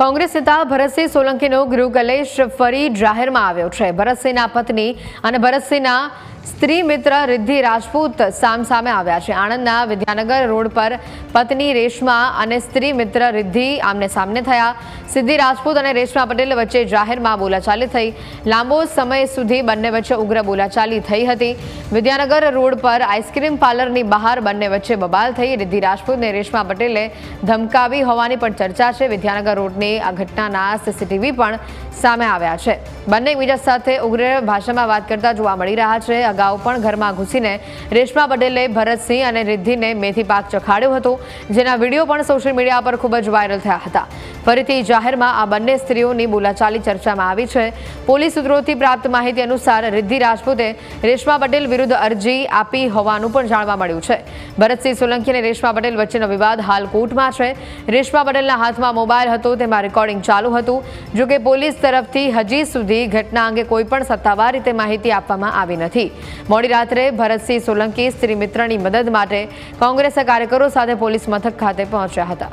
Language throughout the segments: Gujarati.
કોંગ્રેસ નેતા ભરતસિંહ સોલંકીનો ગૃહ ફરી જાહેરમાં આવ્યો છે. ભરતસિંહના પત્ની અને ભરતસિંહના સ્ત્રી મિત્ર રિદ્ધિ રાજપૂત સામસામે આવ્યા છે. આણંદના વિદ્યાનગર રોડ પર પત્ની રેશમા અને સ્ત્રી મિત્ર રિદ્ધિ આમને સામને થયા. સિદ્ધિ રાજપૂત અને રેશમા પટેલ વચ્ચે જાહેરમાં બોલાચાલી થઈ. લાંબો સમય સુધી બંને વચ્ચે ઉગ્ર બોલાચાલી થઈ હતી. વિદ્યાનગર રોડ પર આઈસ્ક્રીમ પાર્લરની બહાર બંને વચ્ચે બબાલ થઈ. રિદ્ધિ રાજપૂતને રેશમા પટેલે ધમકાવી હોવાની પણ ચર્ચા છે. વિદ્યાનગર રોડની આ ઘટનાના સીસીટીવી પણ સામે આવ્યા છે. બંને એકબીજા સાથે ઉગ્ર ભાષામાં વાત કરતા જોવા મળી રહ્યા છે. અગાઉ પણ ઘરમાં ઘૂસીને રેશમા પટેલે ભરતસિંહ અને રિદ્ધિને મેથી પાક ચખાડ્યો હતો, જેના વીડિયો પણ સોશિયલ મીડિયા પર ખૂબ જ વાયરલ થયા હતા. ફરીથી જાહેરમાં આ બંને સ્ત્રીઓની બોલાચાલી ચર્ચામાં આવી છે. પોલીસ સૂત્રોથી પ્રાપ્ત માહિતી અનુસાર રિદ્ધિ રાજપૂતે રેશમા પટેલ વિરુદ્ધ અરજી આપી હોવાનું પણ જાણવા મળ્યું છે. ભરતસિંહ સોલંકી અને રેશમા પટેલ વચ્ચેનો વિવાદ હાલ કોર્ટમાં છે. રેશમા પટેલના હાથમાં મોબાઈલ હતો, તેમાં રેકોર્ડિંગ ચાલુ હતું. જોકે પોલીસ તરફથી હજી સુધી ઘટના અંગે કોઈપણ સત્તાવાર રીતે માહિતી આપવામાં આવી નથી. મોડી રાત્રે ભરતસિંહ સોલંકી, સ્ત્રી મિત્રની મદદ માટે કોંગ્રેસના કાર્યકરો સાથે પોલીસ મથક ખાતે પહોંચ્યા હતા.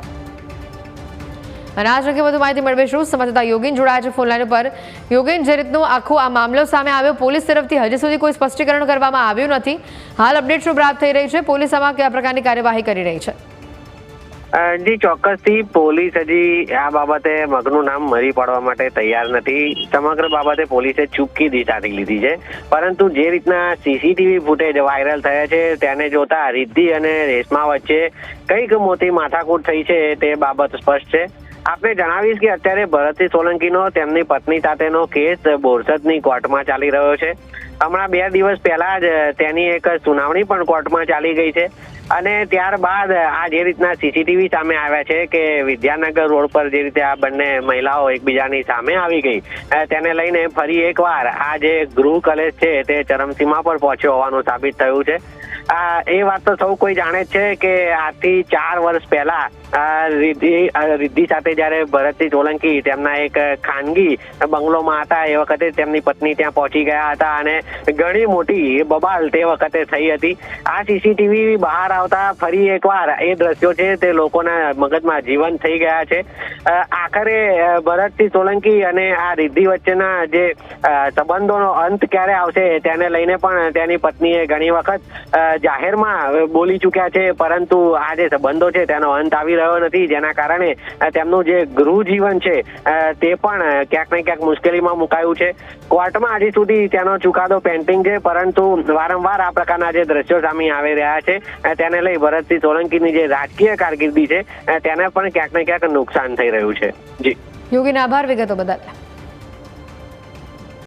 અને આજ અંગે વધુ માહિતી મેળવીશું સમજતા યોગીન જોડાયા છે ફોનલાઈન પર યોગીન, જે રીતનું આખો આ મામલો સામે આવ્યો, પોલીસ તરફથી હજી સુધી કોઈ સ્પષ્ટીકરણ કરવામાં આવ્યું નથી. હાલ અપડેટ શું પ્રાપ્ત થઈ રહી છે? પોલીસ આમાં કયા પ્રકારની કાર્યવાહી કરી રહી છે? જી ચોક્કસથી પોલીસ હજી આ બાબતે મગનું નામ મરી પાડવા માટે તૈયાર નથી. સમગ્ર બાબતે પોલીસે ચૂપકી દિશાથી લીધી છે. પરંતુ જે રીતના સીસીટીવી ફૂટેજ વાયરલ થયા છે, તેને જોતા રિદ્ધિ અને રેશમા વચ્ચે કંઈક મોટી માથાકૂટ થઈ છે તે બાબત સ્પષ્ટ છે. આપને જણાવીશ કે અત્યારે ભરતસિંહ સોલંકીનો તેમની પત્ની સાથેનો કેસ બોરસદની કોર્ટમાં ચાલી રહ્યો છે. હમણાં બે દિવસ પહેલા જ તેની એક સુનાવણી પણ કોર્ટમાં ચાલી ગઈ છે. અને ત્યારબાદ આ જે રીતના સીસીટીવી સામે આવ્યા છે કે વિદ્યાનગર રોડ પર જે રીતે આ બંને મહિલાઓ એકબીજાની સામે આવી ગઈ તેને લઈને ફરી એકવાર આ જે ગૃહ કલેશ છે તે ચરમસીમા પર પહોંચ્યો હોવાનું સાબિત થયું છે. આ એ વાત તો સૌ કોઈ જાણે છે કે આજથી ચાર વર્ષ પહેલા રિદ્ધિ રિદ્ધિ સાથે જ્યારે ભરતસિંહ સોલંકી તેમના એક ખાનગી બંગલોમાં હતા, એ વખતે તેમની પત્ની ત્યાં પહોંચી ગયા હતા અને ઘણી મોટી બબાલ તે વખતે થઈ હતી. આ સીસીટીવી બહાર આવતા ફરી એકવાર એ દ્રશ્યો છે તે લોકોના મગજમાં જીવન થઈ ગયા છે. આખરે ભરતસિંહ સોલંકી અને આ રિદ્ધિ વચ્ચેના જે સંબંધોનો અંત ક્યારે આવશે તેને લઈને પણ તેની પત્નીએ ઘણી વખત જાહેરમાં બોલી ચૂક્યા છે. પરંતુ આ જે સંબંધો છે તેનો અંત આવી રહ્યો નથી. જેના કારણે તેમનું જે ગૃહ જીવન છે તે પણ ક્યાંક ને ક્યાંક મુશ્કેલીમાં મુકાયું છે. કોર્ટમાં હજી સુધી તેનો ચુકાદો પેન્ડિંગ છે પરંતુ વારંવાર આ પ્રકારના જે દ્રશ્યો સામે આવી રહ્યા છે તેને લઈ ભરતસિંહ સોલંકીની જે રાજકીય કારકિર્દી છે તેને પણ ક્યાંક ને ક્યાંક નુકસાન થઈ રહ્યું છે. જી. યોગીન આભાર, વિગતો બદલ